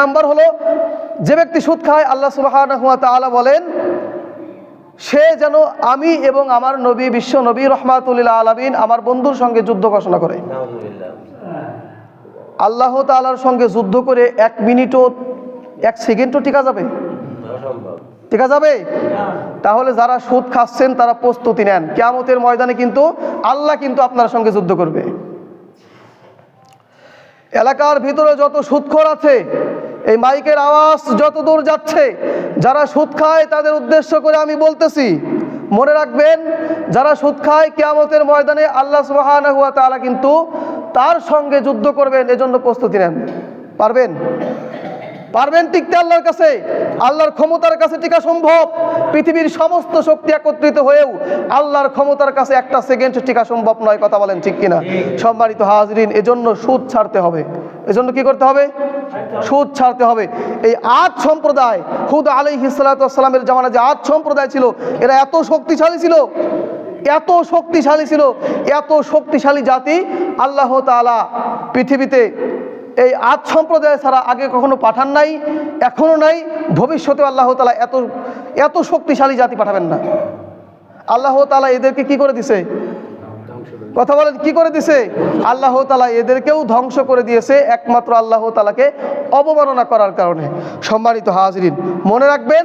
Number হলো যে ব্যক্তি সুদ খায় আল্লাহ সুবাহ বলেন সে যেন আমি এবং আমার নবী বিশ্ব নবী রহমাতুল্লাহ আলমিন আমার বন্ধুর সঙ্গে যুদ্ধ ঘোষণা করে। আল্লাহ তাআলার সঙ্গে যুদ্ধ করে এক মিনিটও এক সেকেন্ডও টিকা যাবে? টিকা যাবে? তাহলে যারা সুদ খাচ্ছেন তারা প্রস্তুতি নেন। কেয়ামতের ময়দানে কিন্তু আল্লাহ কিন্তু আপনার সঙ্গে যুদ্ধ করবে। এলাকার ভিতরে যত সুদখোর আছে এই মাইকের আওয়াজ যত দূর যাচ্ছে, যারা সুদ খায় তাদের উদ্দেশ্য করে আমি বলতেছি, মনে রাখবেন, যারা সুদ খায় কেয়ামতের ময়দানে আল্লাহ সুবহানাহু তারা কিন্তু তার সঙ্গে যুদ্ধ করবেন, এজন্য প্রস্তুতি নেন। পারবেন? পারবেন টিকতে আল্লাহর কাছে? আল্লাহর ক্ষমতার কাছে টিকা সম্ভব? পৃথিবীর সমস্ত শক্তি একত্রিত হয়েও আল্লাহর ক্ষমতার কাছে একটা সেকেন্ড টিকা সম্ভব নয়, কথা বলেন ঠিক কিনা? সম্মানিত হাজরিন, এজন্য সুদ ছাড়তে হবে। এজন্য কি করতে হবে? সুদ ছাড়তে হবে। এই আজ সম্প্রদায় খুদ আলাই হিসালামের জামানা যে আজ সম্প্রদায় ছিল, এরা এত শক্তিশালী ছিল, এত শক্তিশালী ছিল, এত শক্তিশালী জাতি, আল্লাহ তাআলা পৃথিবীতে এই আজ সম্প্রদায় ছাড়া আগে কখনো পাঠান নাই, এখনও নাই। ভবিষ্যতে আল্লাহ তালা এত এত শক্তিশালী জাতি পাঠাবেন না। আল্লাহ তালা এদেরকে কি করে দিছে? কথা বলেন, কি করে দিছে? আল্লাহ তালা এদেরকেও ধ্বংস করে দিয়েছে একমাত্র আল্লাহ তালাকে অবমাননা করার কারণে। সম্মানিত হাজরিন, মনে রাখবেন,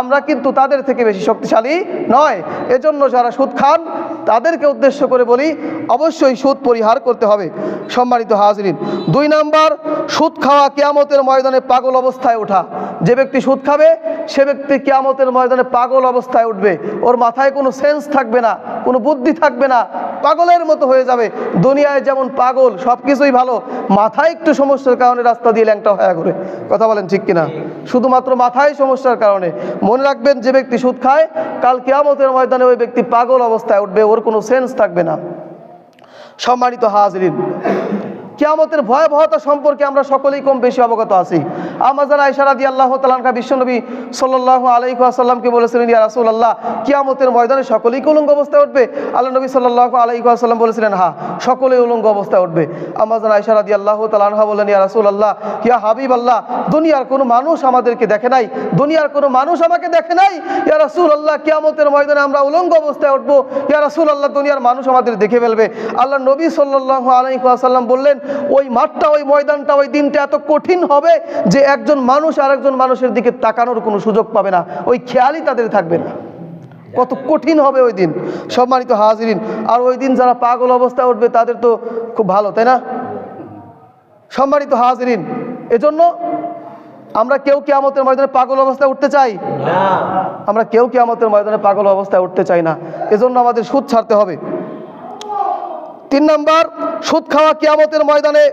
আমরা কিন্তু তাদের থেকে বেশি শক্তিশালী নয়। এজন্য যারা সুদ খান তাদেরকে উদ্দেশ্য করে বলি, অবশ্যই সুদ পরিহার করতে হবে। সম্মানিত হাজরিন, দুই নাম্বার, সুদ খাওয়া কেয়ামতের ময়দানে পাগল অবস্থায় ওঠা। যে ব্যক্তি সুদ খাবে, সে ব্যক্তি কেয়ামতের ময়দানে পাগল অবস্থায় উঠবে। ওর মাথায় কোনো সেন্স থাকবে না, কোনো বুদ্ধি থাকবে না, পাগলের মতো হয়ে যাবে। দুনিয়ায় যেমন পাগল সব কিছুই ভালো, মাথায় একটু সমস্যার কারণে রাস্তা দিয়ে ল্যাংটা হয়ে ঘুরে। কথা বলেন ঠিক কিনা? শুধুমাত্র মাথায় সমস্যার কারণে। মনে রাখবেন, যে ব্যক্তি সুদ খায়, কাল কেয়ামতের ময়দানে ওই ব্যক্তি পাগল অবস্থায় উঠবে। ওর কোনো সেন্স থাকবে না। সম্মানিত হাজরিন কিয়ামতের ভয়াবহতা সম্পর্কে আমরা সকলেই কম বেশি অবগত আছি। আমাজান আয়সারা আল্লাহ তালানকা বিশ্বনবী সাল্লাহ আলাইহি আসাল্লামকে বলেছিলেন, ইয়া রাসুল আল্লাহ কিয়ামতের ময়দানে সকলেই কি উলঙ্গ অবস্থায় উঠবে? আল্লাহ নবী সাল্লাহ আলাইহি আসাল্লাম বলেছিলেন হা সকলেই উলঙ্গ অবস্থায় উঠবে। আমাজান আয়সারা আল্লাহ তালানহা বললেন, ইয়া রাসুল আল্লাহ ইয়া হাবিব আল্লাহ দুনিয়ার কোনো মানুষ আমাদেরকে দেখে নাই, দুনিয়ার কোনো মানুষ আমাকে দেখে নাই। ইয়া রাসুল আল্লাহ কিয়ামতের ময়দানে আমরা উলঙ্গ অবস্থায় উঠবো। ইয়া রাসুল আল্লাহ দুনিয়ার মানুষ আমাদের দেখে ফেলবে। আল্লাহ নবী সাল্লাহ আলাইহি আসাল্লাম বললেন ওই মাঠটা ওই ময়দানটা ওই দিনটা এত কঠিন হবে যে একজন মানুষ আরেকজন মানুষের দিকে তাকানোর কোনো সুযোগ পাবে না। ওই খেয়ালই তাদের থাকবে না। কত কঠিন হবে ওই দিন। সম্মানিত হাজিরিন আর ওই দিন যারা পাগল অবস্থায় উঠবে তাদের তো খুব ভালো তাই না? সম্মানিত হাজিরিন এজন্য আমরা কেউ কেয়ামতের ময়দানে পাগল অবস্থায় উঠতে চাই? আমরা কেউ কেয়ামতের ময়দানে পাগল অবস্থায় উঠতে চাই না। এজন্য আমাদের সুদ ছাড়তে হবে। তিন নম্বর, সুদ খাওয়া কিয়ামতের ময়দানে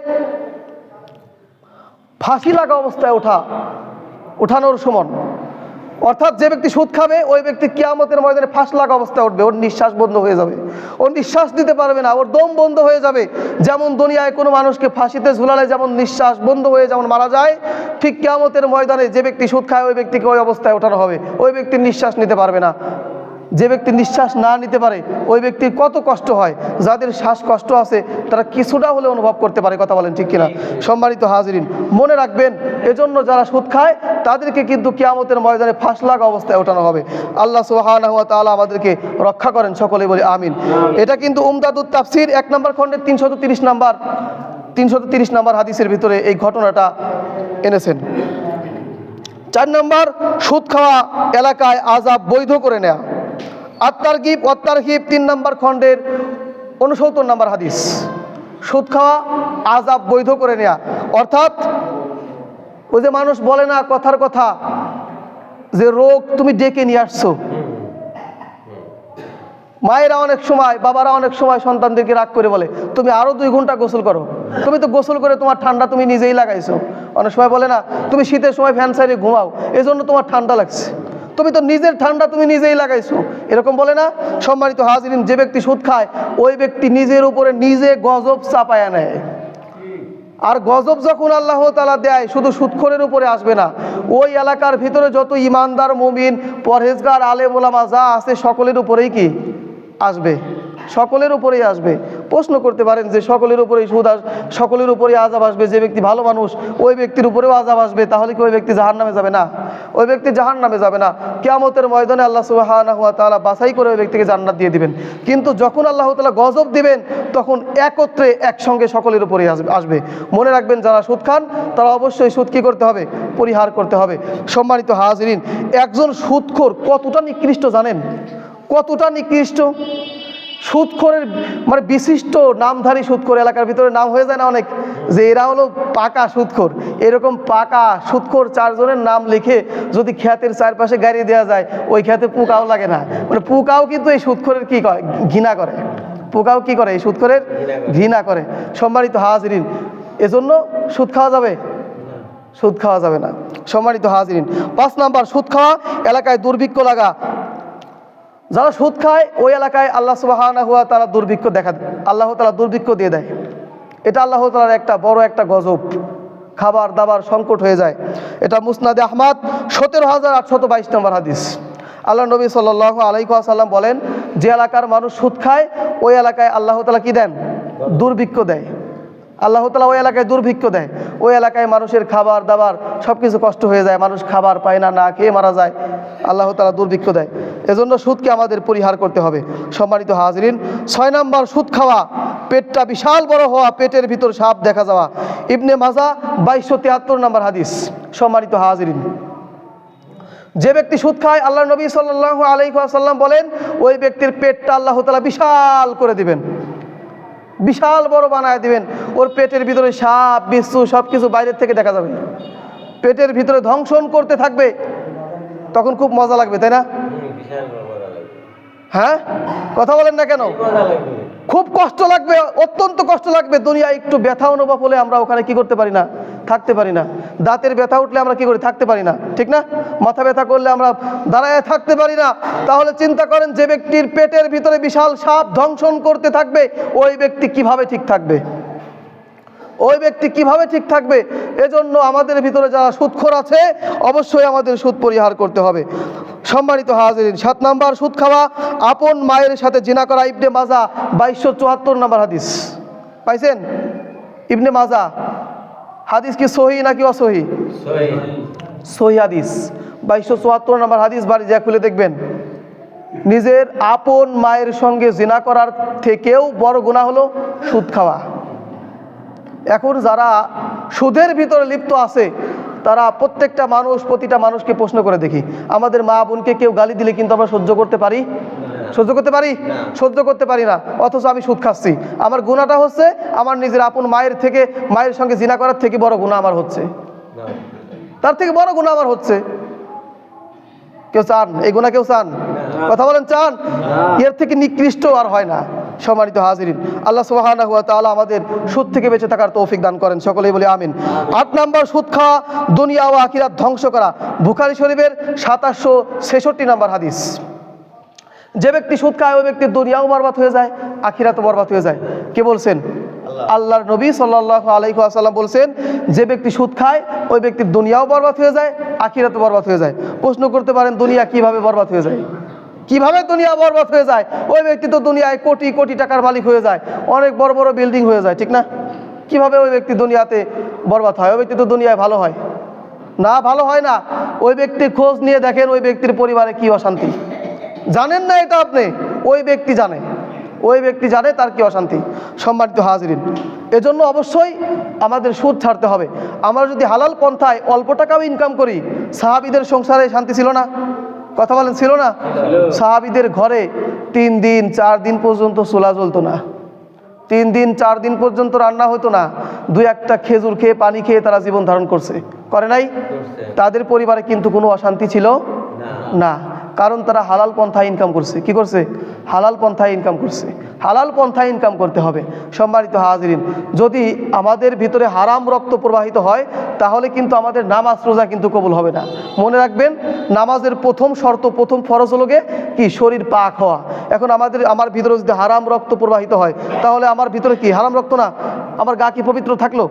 ফাঁসি লাগা অবস্থায় ওঠা, ওঠানোর সমান। অর্থাৎ যে ব্যক্তি সুদ খাবে, ওই ব্যক্তি কিয়ামতের ময়দানে ফাঁস লাগা অবস্থায় উঠবে। ওর নিঃশ্বাস বন্ধ হয়ে যাবে। ওর নিঃশ্বাস দিতে পারবে না। ওর দম বন্ধ হয়ে যাবে। যেমন দুনিয়ায় কোনো মানুষকে ফাঁসিতে ঝুলালে যেমন নিঃশ্বাস বন্ধ হয়ে যেমন মারা যায়, ঠিক কিয়ামতের ময়দানে যে ব্যক্তি সুদ খায়, ওই ব্যক্তিকে ওই অবস্থায় ওঠানো হবে। ওই ব্যক্তির নিঃশ্বাস নিতে পারবে না। যে ব্যক্তি নিঃশ্বাস না নিতে পারে, ওই ব্যক্তির কত কষ্ট হয়, যাদের শ্বাসকষ্ট আছে, তারা কিছুটা হলে অনুভব করতে পারে, কথা বলেন ঠিক কিনা। সম্মানিত হাজিরিন, মনে রাখবেন, এজন্য যারা সুদ খায়, তাদেরকে কিন্তু কিয়ামতের ময়দানে ফাঁস লাগা অবস্থায় ওঠানো হবে। আল্লাহ সুবহানাহু ওয়া তাআলা আমাদেরকে রক্ষা করেন সকলে বলে আমিন। এটা কিন্তু উমদাদুত তাফসির, এক নম্বর খণ্ডের তিনশত তিরিশ নাম্বার, তিনশত তিরিশ নাম্বার হাদিসের ভিতরে এই ঘটনাটা এনেছেন। চার নম্বর, সুদ খাওয়া এলাকায় আজাব বৈধ করে নেয়া। আত্মার গিপ অত্যার হিপ তিন নম্বর খণ্ডের উনসত্তর নম্বর হাদিস। সুদ খাওয়া আজাব বৈধ করে নেয়া। অর্থাৎ, ওই যে মানুষ বলে না কথার কথা, যে রোগ তুমি ডেকে নিয়ে আসছো। মায়েরা অনেক সময়, বাবারা অনেক সময় সন্তানদেরকে রাগ করে বলে, তুমি আরও দুই ঘণ্টা গোসল করো। তুমি তো গোসল করে তোমার ঠান্ডা তুমি নিজেই লাগাইছো। অনেক সময় বলে না, তুমি শীতের সময় ফ্যান সাইডে ঘুমাও, এজন্য তোমার ঠান্ডা লাগছে। তুমি তো নিজের ঠান্ডা তুমি নিজেই লাগাইছো। এরকম বলে না, সম্মানিত হাজিরিন, যে ব্যক্তি সুদ খায়, ওই ব্যক্তি নিজের উপরে নিজে গজব চাপায়া নেয়। আর গজব যখন আল্লাহ তালা দেয়, শুধু সুৎখরের উপরে আসবে না, ওই এলাকার ভিতরে যত ইমানদার, মুমিন, পরহেজগার আলে মোলামা যা আছে, সকলের উপরেই কি? আসবে। সকলের উপরেই আসবে। প্রশ্ন করতে পারেন যে সকলের উপরেই সুদ আস, সকলের উপরেই আজাব আসবে, যে ব্যক্তি ভালো মানুষ, ওই ব্যক্তির উপরেও আজাব আসবে, তাহলে কি ওই ব্যক্তি জাহান নামে যাবে না? ওই ব্যক্তি জাহান নামে যাবে না। কেয়ামতের ময়দানে আল্লাহ সুবাহানা হুয়া তাআলা বাছাই করে ওই ব্যক্তিকে জান্নাত দিয়ে দিবেন। কিন্তু যখন আল্লাহ তালা গজব দিবেন, তখন একত্রে একসঙ্গে সকলের উপরেই আসবে আসবে। মনে রাখবেন, যারা সুদ খান, তারা অবশ্যই সুদ কী করতে হবে? পরিহার করতে হবে। সম্মানিত হাজরিন, একজন সুদখোর কতটা নিকৃষ্ট জানেন? কতটা নিকৃষ্ট? সুদখোরের মানে বিশিষ্ট নামধারী সুদখোর এলাকার ভিতরে নাম হয়ে যায় না অনেক, যে এরা হলো পাকা সুদখোর এরকম পাকা সুদখোর চারজনের নাম লিখে যদি খ্যাতের চারপাশে গাড়ি দেওয়া যায়, ওই খ্যাতে পুকাও লাগে না। মানে পুকাও কিন্তু এই সুদখোরের কী ঘৃণা করে। পোকাও কি করে? এই সুদখোরের ঘৃণা করে। সম্মানিত হাজরিন, এজন্য সুদ খাওয়া যাবে? সুদ খাওয়া যাবে না। সম্মানিত হাজরিন, পাঁচ নাম্বার, সুদ খাওয়া এলাকায় দুর্ভিক্ষ লাগা। যারা সুদ খায়, ওই এলাকায় আল্লাহ সুবাহানা হুয়া তারা দুর্ভিক্ষ দেখা আল্লাহ তালা দুর্ভিক্ষ দিয়ে দেয়। এটা আল্লাহ তালার একটা বড় একটা গজব। খাবার দাবার সংকট হয়ে যায়। এটা মুসনাদে আহমাদ, সতেরো হাজার আটশত বাইশ নম্বর হাদিস। আল্লাহ নবী সাল্লাহ আলাইসাল্লাম বলেন, যে এলাকার মানুষ সুদ খায়, ওই এলাকায় আল্লাহ তালা কি দেন? দুর্ভিক্ষ দেয়। আল্লাহ তালা ওই এলাকায় দুর্ভিক্ষ দেয়। ওই এলাকায় মানুষের খাবার দাবার সব কিছু কষ্ট হয়ে যায়, মানুষ খাবার পায় না না খেয়ে মারা যায়। আল্লাহ তালা দুর্ভিক্ষ দেয়। এজন্য সুদকে আমাদের পরিহার করতে হবে। সম্মানিত হাজরিন, ছয় নম্বর সুদ খাওয়া, পেটটা বিশাল বড় হওয়া, পেটের ভিতর সাপ দেখা যাওয়া। ইবনে মাজা বাইশশো তিয়াত্তর নম্বর হাদিস। সম্মানিত হাজরিন, যে ব্যক্তি সুদ খায় আল্লাহ নবী সাল্লাহ আলাইসাল্লাম বলেন, ওই ব্যক্তির পেটটা আল্লাহ তালা বিশাল করে দিবেন। বিশাল বড় বানায় দিবেন। ওর পেটের ভিতরে সাপ বিচ্ছু সব কিছু বাইরের থেকে দেখা যাবে। পেটের ভিতরে ধ্বংসন করতে থাকবে তখন খুব মজা লাগবে তাই না? হ্যাঁ? কথা বলেন না কেন? খুব কষ্ট লাগবে অত্যন্ত কষ্ট লাগবে। দুনিয়া একটু ব্যথা অনুভব হলে আমরা ওখানে কি করতে পারি না? থাকতে পারি না। দাঁতের ব্যথা উঠলে আমরা কি করি? থাকতে পারি না। ঠিক না? মাথা ব্যথা করলে আমরা দাঁড়ায় থাকতে পারি না। তাহলে চিন্তা করেন যে ব্যক্তির পেটের ভিতরে বিশাল সাপ ধ্বংসন করতে থাকবে, ওই ব্যক্তি কীভাবে ঠিক থাকবে? ওই ব্যক্তি কীভাবে ঠিক থাকবে? এজন্য আমাদের ভিতরে যারা সুদখোর আছে, অবশ্যই আমাদের সুদ পরিহার করতে হবে। সম্মানিত হাজিরিন, সাত নাম্বার সুদ খাওয়া, আপন মায়ের সাথে জিনা করা ইবনে মাজা, বাইশশো চুয়াত্তর নাম্বার হাদিস। পাইছেন? ইবনে মাজা। হাদিস কি সহি নাকি অসহি? সহি। হাদিস। বাইশশো চুয়াত্তর নম্বর হাদিস বাড়ি যা খুলে দেখবেন। নিজের আপন মায়ের সঙ্গে জিনা করার থেকেও বড় গুণা হলো সুদ খাওয়া। এখন যারা সুদের ভিতরে লিপ্ত আছে তারা প্রত্যেকটা মানুষ প্রতিটা মানুষকে প্রশ্ন করে দেখি আমাদের মা বোনকে কেউ গালি দিলে কিন্তু আমরা সহ্য করতে পারি? সহ্য করতে পারি? সহ্য করতে পারি না। অথচ আমি সুদ খাচ্ছি। আমার গুণাটা হচ্ছে আমার নিজের আপন মায়ের থেকে মায়ের সঙ্গে জিনা করার থেকে বড় গুণা আমার হচ্ছে। তার থেকে বড় গুণা আমার হচ্ছে। কেউ চান? এই গুণা কেউ চান? কথা বলেন চান? এর থেকে নিকৃষ্ট আর হয় না। সম্মানিত হাজিরিন আল্লাহ তাআলা আমাদের সুদ থেকে বেঁচে থাকার তৌফিক দান করেন। সকলেই বলি আমিন। আট নাম্বার সুদ খাওয়া দুনিয়া ও আখিরাত ধ্বংস করা। বুখারী শরীফের সাতাশশো ছেষট্টি নাম্বার হাদিস। যে ব্যক্তি সুদ খায় ওই ব্যক্তির দুনিয়াও বরবাদ হয়ে যায় আখিরাতও বরবাদ হয়ে যায়। কে বলছেন? আল্লাহর নবী সাল্লাহ আলাইসাল্লাম বলছেন যে ব্যক্তি সুদ খায় ওই ব্যক্তির দুনিয়াও বরবাদ হয়ে যায় আখিরাতও বরবাদ হয়ে যায়। প্রশ্ন করতে পারেন দুনিয়া কীভাবে বরবাদ হয়ে যায়? কীভাবে দুনিয়া বরবাদ হয়ে যায়? ওই ব্যক্তি তো দুনিয়ায় কোটি কোটি টাকার মালিক হয়ে যায় অনেক বড় বড় বিল্ডিং হয়ে যায় ঠিক না? কীভাবে ওই ব্যক্তি দুনিয়াতে বরবাদ হয়? ওই ব্যক্তি তো দুনিয়ায় ভালো হয়। না ভালো হয় না। ওই ব্যক্তির খোঁজ নিয়ে দেখেন ওই ব্যক্তির পরিবারে কি অশান্তি। জানেন না এটা আপনি? ওই ব্যক্তি জানে। ওই ব্যক্তি জানে তার কি অশান্তি। সম্মানিত হাজরিন এজন্য অবশ্যই আমাদের সুদ ছাড়তে হবে। আমরা যদি হালাল পন্থায় অল্প টাকাও ইনকাম করি সাহাবিদের সংসারে শান্তি ছিল না? কথা বলেন ছিল না? সাহাবিদের ঘরে তিন দিন চার দিন পর্যন্ত চুলা জ্বলতো না। তিন দিন চার দিন পর্যন্ত রান্না হতো না। দুই একটা খেজুর খেয়ে পানি খেয়ে তারা জীবন ধারণ করছে। করে নাই? তাদের পরিবারে কিন্তু কোনো অশান্তি ছিল না। কারণ তারা হালাল পন্থায় ইনকাম করছে। কি করছে? হালাল পন্থায় ইনকাম করছে। হালাল পন্থায় ইনকাম করতে হবে। সম্মানিত হাজিরিন, যদি আমাদের ভিতরে হারাম রক্ত প্রবাহিত হয়, তাহলে কিন্তু আমাদের নামাজ রোজা কিন্তু কবুল হবে না। মনে রাখবেন, নামাজের প্রথম শর্ত, প্রথম ফরজ হলো কি? শরীর পাক হওয়া। এখন আমাদের, আমার ভিতরে যদি হারাম রক্ত প্রবাহিত হয়, তাহলে আমার ভিতরে কি? হারাম রক্ত না? আমার গা কি পবিত্র থাকল?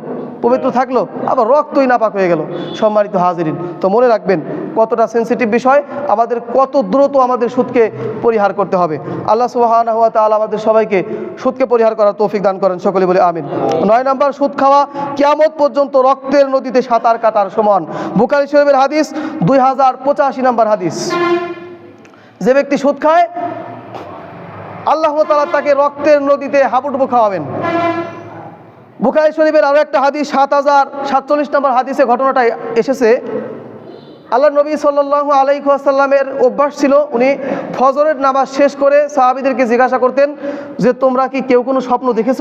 পবিত্র থাকল, আবার রক্তই নাপাক হয়ে গেল। সম্মানিত হাজিরিন, তো মনে রাখবেন, কতটা সেন্সিটিভ বিষয়, আমাদের কত দ্রুত আমাদের সুদকে পরিহার করতে হবে। আল্লাহ তাআলা আমাদের সবাইকে সুদকে পরিহার করার তৌফিক দান করেন, সকলে বলে আমিন। নয় নম্বর, সুদ খাওয়া কিয়ামত পর্যন্ত রক্তের নদীতে সাঁতার কাটার সমান। বুকারি শরীফের হাদিস, দুই হাজার পঁচাশি নম্বর হাদিস। যে ব্যক্তি সুদ খায়, আল্লাহ তালা তাকে রক্তের নদীতে হাবুডুবু খাওয়াবেন। বুখারি শরীফের আরও একটা হাদিস, সাত হাজার সাতচল্লিশ নম্বর হাদিসে ঘটনাটা এসেছে। আল্লাহ নবী সাল্লু আলাইসাল্লামের অভ্যাস ছিল, উনি ফজরের নামাজ শেষ করে সাহাবিদেরকে জিজ্ঞাসা করতেন যে, তোমরা কি কেউ কোনো স্বপ্ন দেখেছ?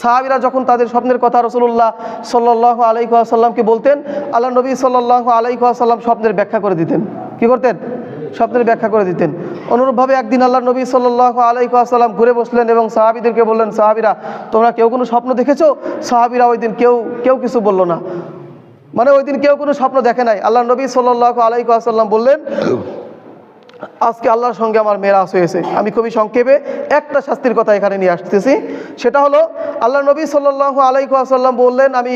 সাহাবিরা যখন তাদের স্বপ্নের কথা রসুল্লাহ সাল্লাহ আলাইসাল্লামকে বলতেন আল্লাহ নবী সাল্লাহ আলাইসাল্লাম স্বপ্নের ব্যাখ্যা করে দিতেন। কি করতেন? স্বপ্নের ব্যাখ্যা করে দিতেন। অনুরূপভাবে একদিন আল্লাহ নবী সাল্লাহ আলাইসাল্লাম ঘুরে বসলেন এবং সাহাবিদেরকে বললেন, সাহাবিরা, তোমরা কেউ কোনো স্বপ্ন দেখেছ? সাহাবিরা ওই দিন কেউ কেউ কিছু বলল না। মানে ওই দিন কেউ কোনো স্বপ্ন দেখে নাই। আল্লাহ নবী সাল্লাহ আলাইসাল্লাম বললেন আজকে আল্লাহর সঙ্গে আমার মেরাজ হয়েছে। আমি খুবই সংক্ষেপে একটা শাস্তির কথা এখানে নিয়ে আসতেছি। সেটা হলো আল্লাহ নবী সাল্লাহ আলাইসাল্লাম বললেন, আমি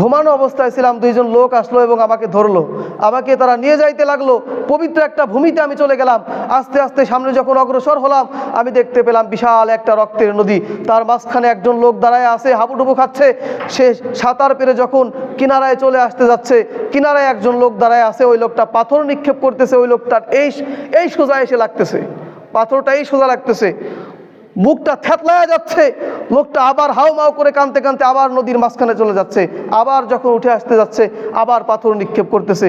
ঘুমানো অবস্থায় ছিলাম, দুইজন লোক আসলো এবং আমাকে ধরলো। আমাকে তারা নিয়ে যাইতে লাগল। পবিত্র একটা ভূমিতে আমি চলে গেলাম। আস্তে আস্তে সামনে যখন অগ্রসর হলাম, আমি দেখতে পেলাম বিশাল একটা রক্তের নদী। তার মাঝখানে একজন লোক দাঁড়ায় আছে, হাবুডুবু খাচ্ছে। সে সাঁতার পেরে যখন কিনারায় চলে আসতে যাচ্ছে, কিনারায় একজন লোক দাঁড়ায় আছে, ওই লোকটা পাথর নিক্ষেপ করতেছে, ওই লোকটার এই এই সোজা এসে লাগতেছে, পাথরটাই সোজা লাগতেছে। মুখটা থ্যাতলায়া যাচ্ছে লোকটা আবার হাউ মাউ করে কানতে কানতে আবার নদীর মাঝখানে চলে যাচ্ছে, আবার যখন উঠে আসতে যাচ্ছে, আবার পাথর নিক্ষেপ করতেছে।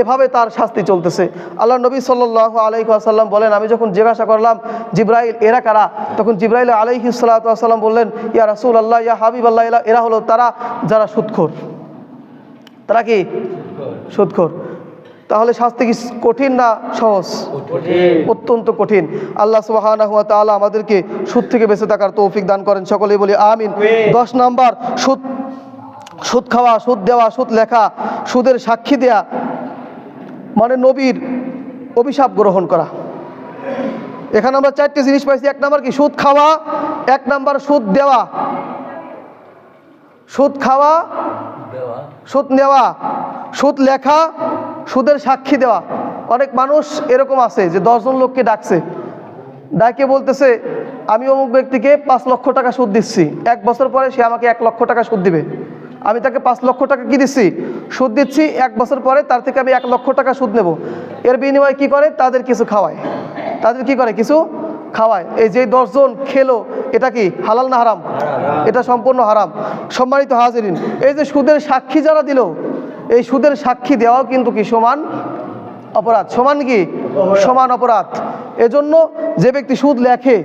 এভাবে তার শাস্তি চলতেছে। আল্লাহ নবী সাল্লাহ আলাইসাল্লাম বলেন, আমি যখন জিজ্ঞাসা করলাম, জিব্রাইল এরা কারা? তখন জিব্রাইল আলাইহি সাল্লাম বললেন, ইয়া রাসুল আল্লাহ ইয়া হাবিব আল্লাহ এরা হলো তারা যারা সুৎখোর। তারা কি? সুৎখোর। তাহলে শাস্তি কি কঠিন না সহজ? অত্যন্ত কঠিন। আল্লাহ সুবাহানা হুয়া তাআলা আমাদেরকে সুদ থেকে বেঁচে থাকার তৌফিক দান করেন। সকলেই বলি আমিন। দশ নাম্বার সুদ সুদ খাওয়া সুদ দেওয়া সুদ লেখা সুদের সাক্ষী দেয়া মানে নবীর অভিশাপ গ্রহণ করা। এখানে আমরা চারটে জিনিস পাইছি। এক নাম্বার কি? সুদ খাওয়া এক নাম্বার সুদ দেওয়া। সুদ খাওয়া সুদ নেওয়া সুদ লেখা সুদের সাক্ষী দেওয়া। অনেক মানুষ এরকম আছে যে দশজন লোককে ডাকছে। ডাকে বলতেছে, আমি অমুক ব্যক্তিকে পাঁচ লক্ষ টাকা সুদ দিচ্ছি। এক বছর পরে সে আমাকে এক লক্ষ টাকা সুদ দিবে। আমি তাকে পাঁচ লক্ষ টাকা কি দিচ্ছি? সুদ দিচ্ছি, এক বছর পরে তার থেকে আমি এক লক্ষ টাকা সুদ নেব। এর বিনিময়ে কি করে? তাদের কিছু খাওয়ায়। তাদের কি করে? কিছু খাওয়ায়। এই যে দশজন খেলো, এটা কি হালাল না হারাম? এটা সম্পূর্ণ হারাম। সম্মানিত হাজিরিন, এই যে সুদের সাক্ষী যারা দিল এই সুদের সাক্ষী দেওয়াও কিন্তু কি সমান অপরাধ? সমান কি? সমান অপরাধ। এজন্য যে ব্যক্তি সুদ লেখে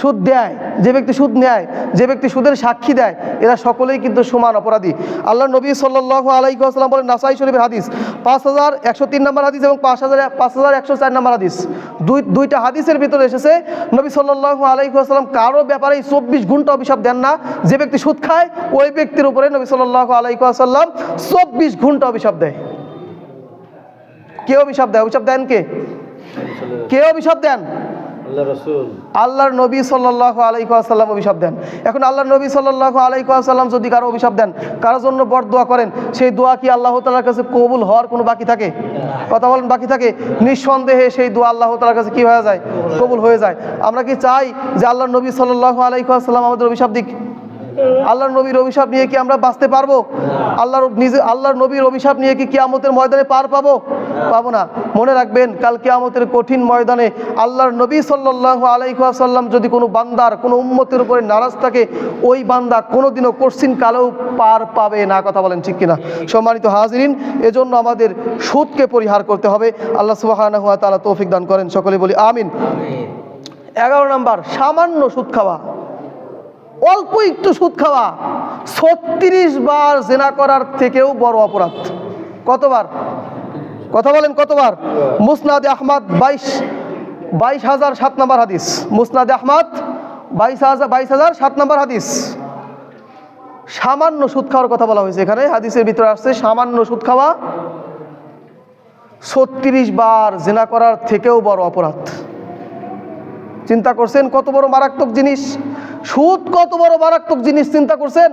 সুদ দেয়, যে ব্যক্তি সুদ নেয়, যে ব্যক্তি সুদের সাক্ষী দেয়, এরা সকলেই কিন্তু সমান অপরাধী। আল্লাহ নবী সাল্লাহ আলাইসাল্লাম বলেন নাসাই শরীফের হাদিস, পাঁচ হাজার একশো তিন নম্বর হাদিস এবং পাঁচ হাজার পাঁচ হাজার একশো চার নম্বর হাদিস। দুই, দুইটা হাদিসের ভিতরে এসেছে, নবী সাল্লাহ আলাইসাল্লাম কারও ব্যাপারে চব্বিশ ঘণ্টা অভিশাপ দেন না, যে ব্যক্তি সুদ খায়, ওই ব্যক্তির উপরে নবী সাল্লাহ আলাইসাল্লাম চব্বিশ ঘণ্টা অভিশাপ দেয়। কে অভিশাপ দেয়? অভিশাপ দেন কে? কে অভিশাপ দেন? আল্লাহর নবী সাল্লাহ আসাল্লাম অভিশাপ দেন। এখন আল্লাহর নবী সাল্লাহ আসাল্লাম যদি কারও অভিশাপ দেন, কারোর জন্য বড় দোয়া করেন, সেই দোয়া কি আল্লাহ তালার কাছে কবুল হওয়ার কোনো বাকি থাকে? কথা বলেন, বাকি থাকে? নিঃসন্দেহে সেই দোয়া আল্লাহ তালার কাছে কি হয়ে যায়? কবুল হয়ে যায়। আমরা কি চাই যে আল্লাহর নবী সাল্লাহ আসাল্লাম আমাদের অভিশাপ দিক? আল্লাহর নবীর অভিশাপ নিয়ে কি আমরা বাঁচতে পারব? আল্লাহর নিজে আল্লাহর নবীর অভিশাপ নিয়ে কি কিয়ামতের ময়দানে পার পাবো? পাবো না। মনে রাখবেন কাল কিয়ামতের কঠিন ময়দানে আল্লাহর নবী সাল্লাহ আলাইসাল্লাম যদি কোনো বান্দার কোনো উম্মতের উপরে নারাজ থাকে ওই বান্দা কোনোদিনও কোশ্চিন কালেও পার পাবে না কথা বলেন ঠিক কিনা? সম্মানিত হাজরিন এজন্য আমাদের সুদকে পরিহার করতে হবে। আল্লাহ সুবাহ তালা তৌফিক দান করেন সকলে বলি আমিন। এগারো নম্বর সামান্য সুদ খাওয়া। অল্প একটু সুদ খাওয়া। ছত্রিশ বার জেনা করার থেকেও বড় অপরাধ। কতবার? কথা বলেন কতবার? মুসনাদ আহমদ বাইশ বাইশ হাজার সাত নম্বর হাদিস। মুসনাদে আহমদ বাইশ হাজার বাইশ হাজার সাত নম্বর হাদিস। সামান্য সুদ খাওয়ার কথা বলা হয়েছে এখানে। হাদিসের ভিতরে আসছে সামান্য সুদ খাওয়া। ছত্রিশ বার জেনা করার থেকেও বড় অপরাধ। চিন্তা করছেন কত বড় মারাত্মক জিনিস। সুদ কত বড় মারাত্মক জিনিস চিন্তা করছেন?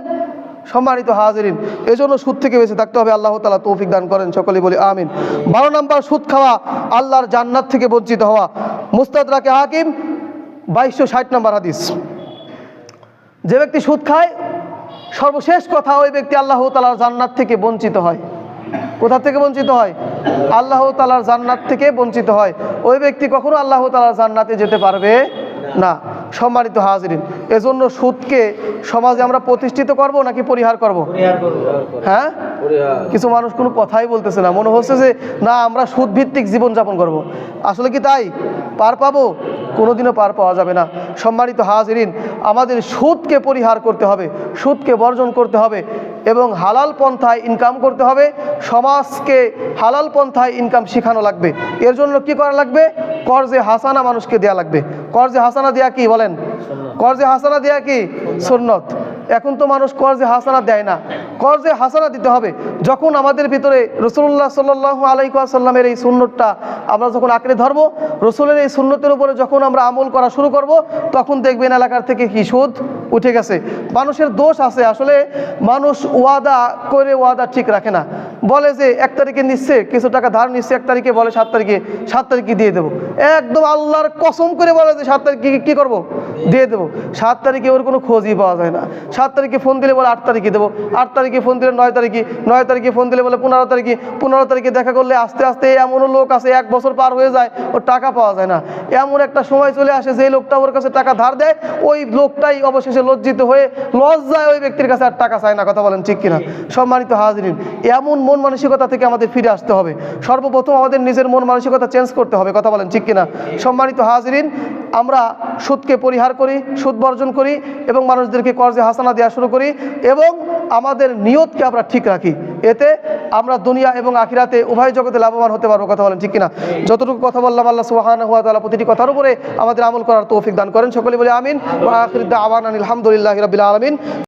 সম্মানিত হাজিরিন, এজন্য সুদ থেকে বেঁচে থাকতে হবে, আল্লাহ তালা তৌফিক দান করেন সকলে বলি আমিন। বারো নম্বর, সুদ খাওয়া, আল্লাহর জান্নাত থেকে বঞ্চিত হওয়া। মুস্তাদ রাকে হাকিম, বাইশশো ষাট নম্বর হাদিস। যে ব্যক্তি সুদ খায়, সর্বশেষ কথা ওই ব্যক্তি আল্লাহ তালার জান্নাত থেকে বঞ্চিত হয়। কোথা থেকে বঞ্চিত হয়? আল্লাহ তালার জান্নাত থেকে বঞ্চিত হয়। ওই ব্যক্তি কখনো আল্লাহ তালার জান্নাতে যেতে পারবে না। সম্মানিত হাজরিন এজন্য সুদকে সমাজে আমরা প্রতিষ্ঠিত করব নাকি পরিহার করব? হ্যাঁ? কিছু মানুষ কোনো কথাই বলতেছে না মনে হচ্ছে যে না আমরা সুদ ভিত্তিক জীবনযাপন করব। আসলে কি তাই? পার পাবো? কোনোদিনও পার পাওয়া যাবে না। সম্মানিত হাজরিন আমাদের সুদকে পরিহার করতে হবে সুদকে বর্জন করতে হবে। এবং হালাল পন্থায় ইনকাম করতে হবে। সমাজকে হালাল পন্থায় ইনকাম শেখানো লাগবে। এর জন্য কি করা লাগবে? কর্জে হাসানা মানুষকে দেয়া লাগবে। কর্জে হাসানা দেয়া কি বলেন? কর্জে হাসানা দেয়া কি? সুন্নত। এখন তো মানুষ কর্জে হাসানা দেয় না। কর্জে হাসানা দিতে হবে। যখন আমাদের ভিতরে রসুল্লাহ সাল্লাহ আলাইকুয়াসাল্লামের এই সুন্নতটা আমরা যখন আঁকড়ে ধরবো, রসুলের এই সুন্নতের উপরে যখন আমরা আমল করা শুরু করব, তখন দেখবেন এলাকার থেকে কি সুদ উঠে গেছে। মানুষের দোষ আছে। আসলে মানুষ ওয়াদা করে ওয়াদা ঠিক রাখে না। বলে যে এক তারিখে নিচ্ছে, কিছু টাকা ধার নিচ্ছে, এক তারিখে বলে সাত তারিখে সাত তারিখে দিয়ে দেবো। একদম আল্লাহর কসম করে বলে যে সাত তারিখে কি করব? দিয়ে দেবো। সাত তারিখে ওর কোনো খোঁজই পাওয়া যায় না। সাত তারিখে ফোন দিলে বলে আট তারিখে দেবো। আট তারিখে ফোন দিলে নয় তারিখে নয় তারিখে ফোন দিলে বলে পনেরো তারিখে পনেরো তারিখে দেখা করলে আস্তে আস্তে এমনও লোক আছে, এক বছর পার হয়ে যায়, ওর টাকা পাওয়া যায় না। এমন একটা সময় চলে আসে যে লোকটা ওর কাছে টাকা ধার দেয়, ওই লোকটাই অবশেষে লজ্জিত হয়ে লজ্জায় ওই ব্যক্তির কাছে আর টাকা চায় না। কথা বলেন ঠিক কিনা? সম্মানিত হাজরিন, এমন মন মানসিকতা থেকে আমাদের ফিরে আসতে হবে। সর্বপ্রথম আমাদের নিজের মন মানসিকতা চেঞ্জ করতে হবে, কথা বলেন ঠিক কিনা? সম্মানিত হাজরিন, আমরা সুদকে পরিহার করি, সুদ বর্জন করি এবং মানুষদেরকে কর্জে হাসানা দেওয়া শুরু করি এবং আমাদের নিয়তকে আমরা ঠিক রাখি। এতে আমরা দুনিয়া এবং আখিরাতে উভয় জগতে লাভবান হতে পারব, কথা বলেন ঠিক কিনা? যতটুকু কথা বললাম, আল্লাহ সুবাহান হুয়া তালা প্রতিটি কথার উপরে আমাদের আমল করার তৌফিক দান করেন। সকলে বলে আমিন। আলহামদুলিল্লাহ রবিল আলমিন।